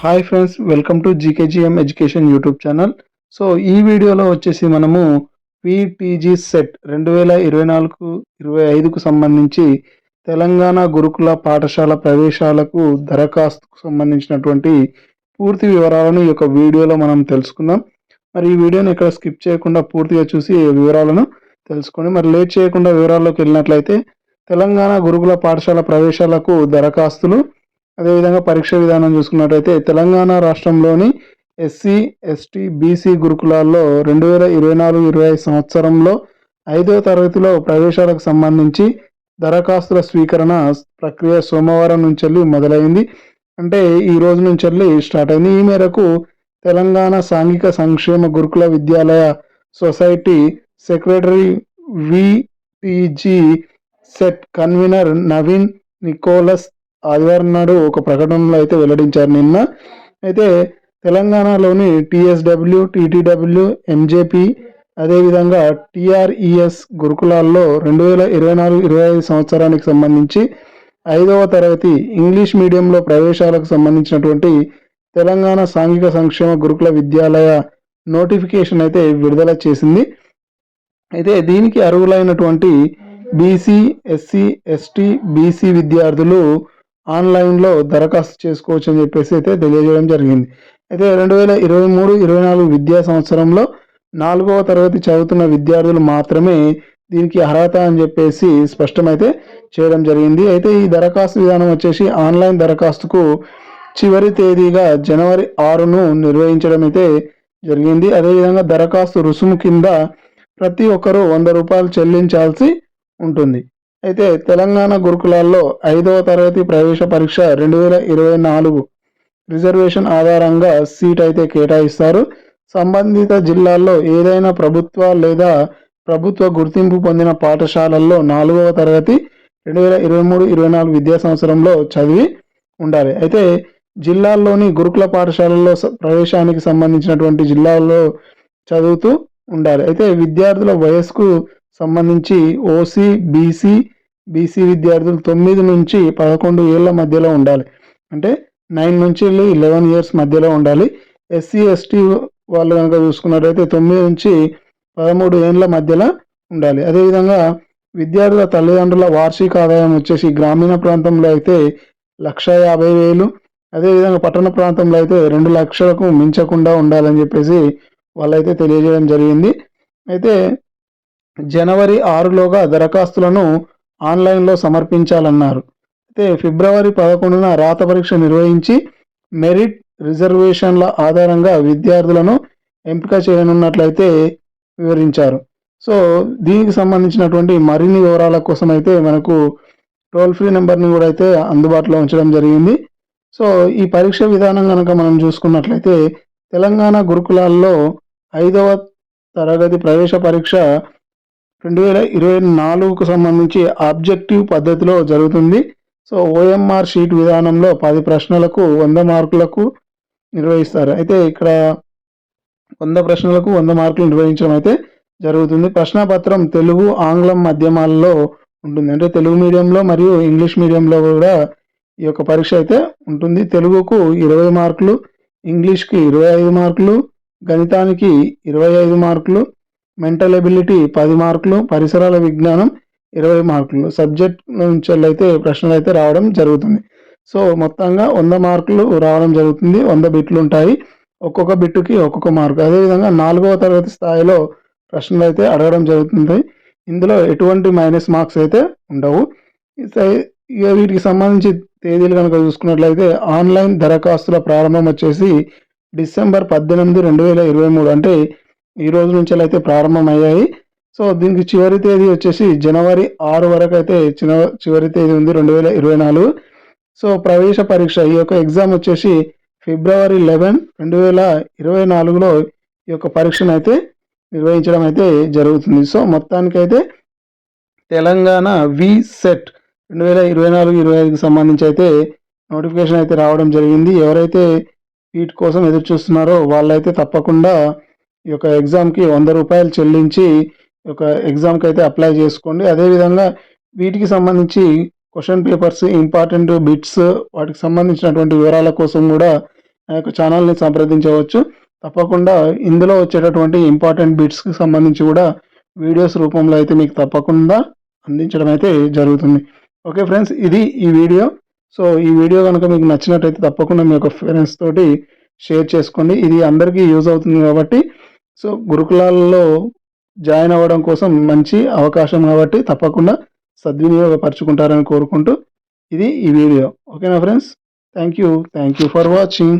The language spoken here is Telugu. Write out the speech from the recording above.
Hi friends welcome to GKGM education YouTube channel so ఈ వీడియోలో వచ్చేసి మనము పీటీజీ సెట్ రెండు వేల ఇరవై నాలుగు ఇరవై ఐదుకు సంబంధించి తెలంగాణ గురుకుల పాఠశాల ప్రవేశాలకు దరఖాస్తుకు సంబంధించినటువంటి పూర్తి వివరాలను ఈ యొక్క వీడియోలో మనం తెలుసుకుందాం. మరి ఈ వీడియోని ఇక్కడ స్కిప్ చేయకుండా పూర్తిగా చూసి వివరాలను తెలుసుకోండి మరి లేట్ చేయకుండా వివరాల్లోకి వెళ్ళినట్లయితే తెలంగాణ గురుకుల పాఠశాల ప్రవేశాలకు దరఖాస్తులు అదేవిధంగా పరీక్ష విధానం చూసుకున్నట్టయితే తెలంగాణ రాష్ట్రంలోని ఎస్సీ ఎస్టీ బీసీ గురుకులాల్లో రెండు వేల ఇరవై నాలుగు ఇరవై ఐదు సంవత్సరంలో ఐదో తరగతిలో ప్రవేశాలకు సంబంధించి దరఖాస్తుల స్వీకరణ ప్రక్రియ సోమవారం నుంచి మొదలైంది. అంటే ఈ రోజు నుంచి వెళ్ళి స్టార్ట్ అయింది. ఈ మేరకు తెలంగాణ సాంఘిక సంక్షేమ గురుకుల విద్యాలయ society secretary VPG set convener Naveen Nicholas ఆదివారం నాడు ఒక ప్రకటనలో అయితే వెల్లడించారు. నిన్న అయితే తెలంగాణలోని టిఎస్డబ్ల్యూ టీటీడబ్ల్యూ ఎంజేపీ అదేవిధంగా టిఆర్ఈఎస్ గురుకులాల్లో రెండు వేల ఇరవై నాలుగు ఇరవై ఐదు సంవత్సరానికి సంబంధించి ఐదవ తరగతి ఇంగ్లీష్ మీడియంలో ప్రవేశాలకు సంబంధించినటువంటి తెలంగాణ సాంఘిక సంక్షేమ గురుకుల విద్యాలయ నోటిఫికేషన్ అయితే విడుదల చేసింది. అయితే దీనికి అర్హులైనటువంటి బీసీ ఎస్సీ ఎస్టీ బీసీ విద్యార్థులు ఆన్లైన్లో దరఖాస్తు చేసుకోవచ్చు అని చెప్పేసి అయితే తెలియజేయడం జరిగింది. అయితే రెండు వేల ఇరవై మూడు ఇరవై నాలుగు విద్యా సంవత్సరంలో నాలుగవ తరగతి చదువుతున్న విద్యార్థులు మాత్రమే దీనికి అర్హత అని చెప్పేసి స్పష్టమైతే చేయడం జరిగింది. అయితే ఈ దరఖాస్తు విధానం వచ్చేసి ఆన్లైన్ దరఖాస్తుకు చివరి తేదీగా జనవరి ఆరును నిర్వహించడం అయితే జరిగింది. అదేవిధంగా దరఖాస్తు రుసుము కింద ప్రతి ఒక్కరూ వంద రూపాయలు చెల్లించాల్సి ఉంటుంది. అయితే తెలంగాణ గురుకులాల్లో ఐదవ తరగతి ప్రవేశ పరీక్ష రెండు వేల ఇరవై నాలుగు రిజర్వేషన్ ఆధారంగా సీట్ అయితే కేటాయిస్తారు. సంబంధిత జిల్లాల్లో ఏదైనా ప్రభుత్వ లేదా ప్రభుత్వ గుర్తింపు పొందిన పాఠశాలల్లో నాలుగవ తరగతి రెండు వేల ఇరవై మూడు ఇరవై నాలుగు విద్యా సంవత్సరంలో చదివి ఉండాలి. అయితే జిల్లాల్లోని గురుకుల పాఠశాలల్లో స- ప్రవేశానికి సంబంధించినటువంటి జిల్లాల్లో చదువుతూ ఉండాలి. అయితే విద్యార్థుల వయస్సుకు సంబంధించి ఓసీ బీసీ బీసీ విద్యార్థులు తొమ్మిది నుంచి పదకొండు ఏళ్ళ మధ్యలో ఉండాలి. అంటే నైన్ నుంచి వెళ్ళి లెవెన్ ఇయర్స్ మధ్యలో ఉండాలి. ఎస్సీ ఎస్టీ వాళ్ళు కనుక చూసుకున్నట్టయితే తొమ్మిది నుంచి పదమూడు ఏళ్ళ మధ్యలో ఉండాలి. అదేవిధంగా విద్యార్థుల తల్లిదండ్రుల వార్షిక ఆదాయం వచ్చేసి గ్రామీణ ప్రాంతంలో అయితే లక్ష యాభై వేలు అదేవిధంగా పట్టణ ప్రాంతంలో అయితే రెండు లక్షలకు మించకుండా ఉండాలని చెప్పేసి వాళ్ళైతే తెలియజేయడం జరిగింది. అయితే జనవరి ఆరులోగా దరఖాస్తులను ఆన్లైన్లో సమర్పించాలన్నారు. అయితే ఫిబ్రవరి పదకొండున రాత పరీక్ష నిర్వహించి మెరిట్ రిజర్వేషన్ల ఆధారంగా విద్యార్థులను ఎంపిక చేయనున్నట్లయితే వివరించారు. సో దీనికి సంబంధించినటువంటి మరిన్ని వివరాల కోసం అయితే మనకు టోల్ ఫ్రీ నెంబర్ని కూడా అయితే అందుబాటులో ఉంచడం జరిగింది. సో ఈ పరీక్ష విధానం కనుక మనం చూసుకున్నట్లయితే తెలంగాణ గురుకులాల్లో ఐదవ తరగతి ప్రవేశ పరీక్ష రెండు వేల ఇరవై నాలుగుకు సంబంధించి ఆబ్జెక్టివ్ పద్ధతిలో జరుగుతుంది. సో ఓఎంఆర్ షీట్ విధానంలో పది ప్రశ్నలకు వంద మార్కులకు నిర్వహిస్తారు. అయితే ఇక్కడ వంద ప్రశ్నలకు వంద మార్కులు నిర్వహించడం అయితే జరుగుతుంది. ప్రశ్నపత్రం తెలుగు ఆంగ్లం మాధ్యమాల్లో ఉంటుంది. అంటే తెలుగు మీడియంలో మరియు ఇంగ్లీష్ మీడియంలో కూడా ఈ యొక్క పరీక్ష అయితే ఉంటుంది. తెలుగుకు ఇరవై మార్కులు ఇంగ్లీష్కి ఇరవై ఐదు మార్కులు గణితానికి ఇరవై ఐదు మార్కులు మెంటల్ ఎబిలిటీ పది మార్కులు పరిసరాల విజ్ఞానం ఇరవై మార్కులు. సబ్జెక్ట్ నుంచి అయితే ప్రశ్నలు అయితే రావడం జరుగుతుంది. సో మొత్తంగా వంద మార్కులు రావడం జరుగుతుంది. వంద బిట్లు ఉంటాయి ఒక్కొక్క బిట్టుకి ఒక్కొక్క మార్కు. అదేవిధంగా నాలుగవ తరగతి స్థాయిలో ప్రశ్నలు అయితే అడగడం జరుగుతుంది. ఇందులో ఎటువంటి మైనస్ మార్క్స్ అయితే ఉండవు. ఇక- వీటికి సంబంధించి తేదీలు కనుక చూసుకున్నట్లయితే ఆన్లైన్ దరఖాస్తుల ప్రారంభం వచ్చేసి డిసెంబర్ పద్దెనిమిది రెండు వేల ఇరవై మూడు. అంటే ఈ రోజు నుంచి అయితే ప్రారంభమయ్యాయి. సో దీనికి చివరి తేదీ వచ్చేసి జనవరి ఆరు వరకు అయితే చిన్న చివరి తేదీ ఉంది రెండు వేల ఇరవై నాలుగు. సో ప్రవేశ పరీక్ష ఈ యొక్క ఎగ్జామ్ వచ్చేసి ఫిబ్రవరి లెవెన్ రెండు వేల ఇరవై నాలుగులో ఈ యొక్క పరీక్షను అయితే నిర్వహించడం అయితే జరుగుతుంది. సో మొత్తానికైతే తెలంగాణ వి సెట్ రెండు వేల ఇరవై నాలుగు ఇరవై ఐదుకి సంబంధించి అయితే నోటిఫికేషన్ అయితే రావడం జరిగింది. ఎవరైతే వీటి కోసం ఎదురు చూస్తున్నారో వాళ్ళైతే తప్పకుండా ఈ యొక్క ఎగ్జామ్కి వంద రూపాయలు చెల్లించి ఈ యొక్క ఎగ్జామ్కి అయితే అప్లై చేసుకోండి. అదేవిధంగా వీటికి సంబంధించి క్వశ్చన్ పేపర్స్ ఇంపార్టెంట్ బిట్స్ వాటికి సంబంధించినటువంటి వివరాల కోసం కూడా ఆ యొక్క ఛానల్ని సంప్రదించవచ్చు. తప్పకుండా ఇందులో వచ్చేటటువంటి ఇంపార్టెంట్ బిట్స్కి సంబంధించి కూడా వీడియోస్ రూపంలో అయితే మీకు తప్పకుండా అందించడం అయితే జరుగుతుంది. ఓకే ఫ్రెండ్స్ ఇది ఈ వీడియో. సో ఈ వీడియో కనుక మీకు నచ్చినట్టయితే తప్పకుండా మీ యొక్క ఫ్రెండ్స్ తోటి షేర్ చేసుకోండి. ఇది అందరికీ యూజ్ అవుతుంది కాబట్టి సో గురుకులాల్లో జాయిన్ అవ్వడం కోసం మంచి అవకాశం కాబట్టి తప్పకుండా సద్వినియోగపరచుకుంటారని కోరుకుంటూ ఇది ఈ వీడియో. ఓకేనా friends? Thank you. Thank you for watching.